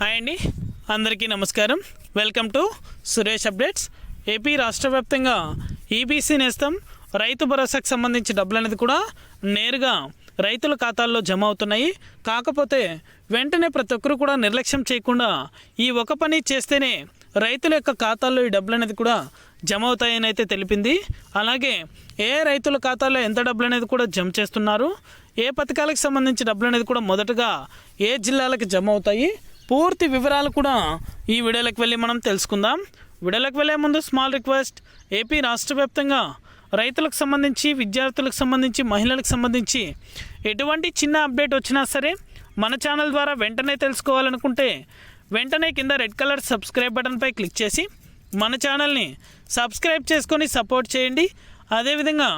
Hi అండి. అందరికీ నమస్కారం. Welcome to Suresh updates AP రాష్ట్ర వ్యాప్తంగా ఈబీసీ నేస్తం రైతు భరోసాకు సంబంధించి డబ్బులు అనేది కూడా నేరుగా రైతుల ఖాతాల్లో జమ అవుతున్నాయి. కాకపోతే వెంటనే ప్రతి ఒక్కరు కూడా నిర్లక్ష్యం చేయకుండా ఈ ఒక పని చేస్తేనే రైతుల యొక్క ఖాతాల్లో ఈ డబ్బులు అనేది కూడా జమ అవుతాయని అయితే తెలిపింది. అలాగే ఏ రైతుల ఖాతాల్లో ఎంత డబ్బులు అనేది కూడా జమ చేస్తున్నారు? ఏ పథకాలకు సంబంధించి డబ్బులు అనేది కూడా మొదటగా ఏ జిల్లాలకు జమ అవుతాయి? పూర్తి వివరాలు కూడా ఈ వీడియోలోకి వెళ్ళి మనం తెలుసుకుందాం. వీడియోలోకి వెళ్ళే ముందు స్మాల్ రిక్వెస్ట్ ఏపీ రాష్ట్ర వ్యాప్తంగా రైతులకు సంబంధించి విద్యార్థులకు సంబంధించి మహిళలకు సంబంధించి ఎటువంటి చిన్న అప్డేట్ వచ్చినా సరే మన ఛానల్ ద్వారా వెంటనే తెలుసుకోవాలనుకుంటే వెంటనే కింద రెడ్ కలర్ సబ్స్క్రైబ్ బటన్పై క్లిక్ చేసి మన ఛానల్ని సబ్స్క్రైబ్ చేసుకొని సపోర్ట్ చేయండి. అదేవిధంగా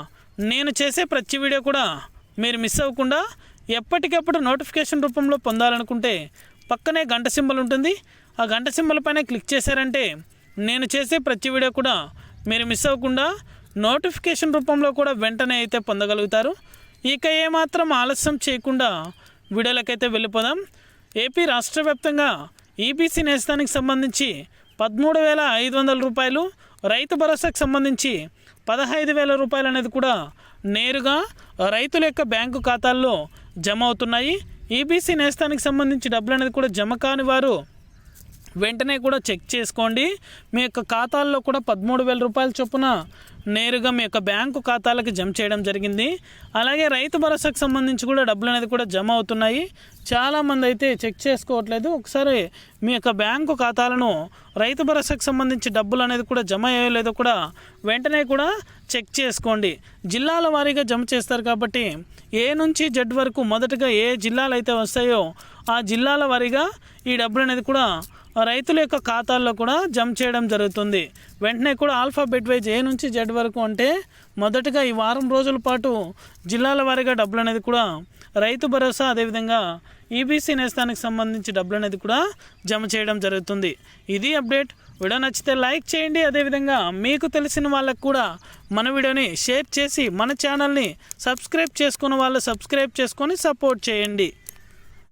నేను చేసే ప్రతి వీడియో కూడా మీరు మిస్ అవ్వకుండా ఎప్పటికప్పుడు నోటిఫికేషన్ రూపంలో పొందాలనుకుంటే పక్కనే గంట సింబల్ ఉంటుంది. ఆ గంట సింబల్ పైన క్లిక్ చేశారంటే నేను చేసే ప్రతి వీడియో కూడా మీరు మిస్ అవ్వకుండా నోటిఫికేషన్ రూపంలో కూడా వెంటనే అయితే పొందగలుగుతారు. ఇక ఏమాత్రం ఆలస్యం చేయకుండా వీడియోలకైతే వెళ్ళిపోదాం. ఏపీ రాష్ట్ర వ్యాప్తంగా ఈబీసీ నేస్తానికి సంబంధించి పదమూడు వేల ఐదు వందల రూపాయలు రైతు భరోసాకు సంబంధించి పదహైదు వేల రూపాయలు అనేది కూడా నేరుగా రైతుల యొక్క బ్యాంకు ఖాతాల్లో జమ అవుతున్నాయి. ఈబీసీ నేస్తానికి సంబంధించి డబ్బులు అనేది కూడా జమ కాని వారు వెంటనే కూడా చెక్ చేసుకోండి. మీ యొక్క ఖాతాల్లో కూడా పదమూడు వేల రూపాయల చొప్పున నేరుగా మీ యొక్క బ్యాంకు ఖాతాలకు జమ చేయడం జరిగింది. అలాగే రైతు భరోసాకు సంబంధించి కూడా డబ్బులు అనేది కూడా జమ అవుతున్నాయి. చాలామంది అయితే చెక్ చేసుకోవట్లేదు. ఒకసారి మీ యొక్క బ్యాంకు ఖాతాలను రైతు భరోసాకు సంబంధించి డబ్బులు అనేది కూడా జమ అయ్యలేదో కూడా వెంటనే కూడా చెక్ చేసుకోండి. జిల్లాల వారీగా జమ చేస్తారు కాబట్టి ఏ నుంచి జడ్ వరకు మొదటగా ఏ జిల్లాలు అయితే వస్తాయో ఆ జిల్లాల వారీగా ఈ డబ్బులు అనేది కూడా రైతుల యొక్క ఖాతాల్లో కూడా జమ చేయడం జరుగుతుంది. వెంటనే కూడా ఆల్ఫాబెట్ వైజ్ ఏ నుంచి జెడ్ వరకు అంటే మొదటగా ఈ వారం రోజుల పాటు జిల్లాల వారీగా డబ్బులు అనేది కూడా రైతు భరోసా అదేవిధంగా ఈబీసీ నేస్తానికి సంబంధించి డబ్బులు అనేది కూడా జమ చేయడం జరుగుతుంది. ఇది అప్డేట్. వీడియో నచ్చితే లైక్ చేయండి. అదేవిధంగా మీకు తెలిసిన వాళ్ళకు కూడా మన వీడియోని షేర్ చేసి మన ఛానల్ని సబ్స్క్రైబ్ చేసుకున్న వాళ్ళు సబ్స్క్రైబ్ చేసుకొని సపోర్ట్ చేయండి.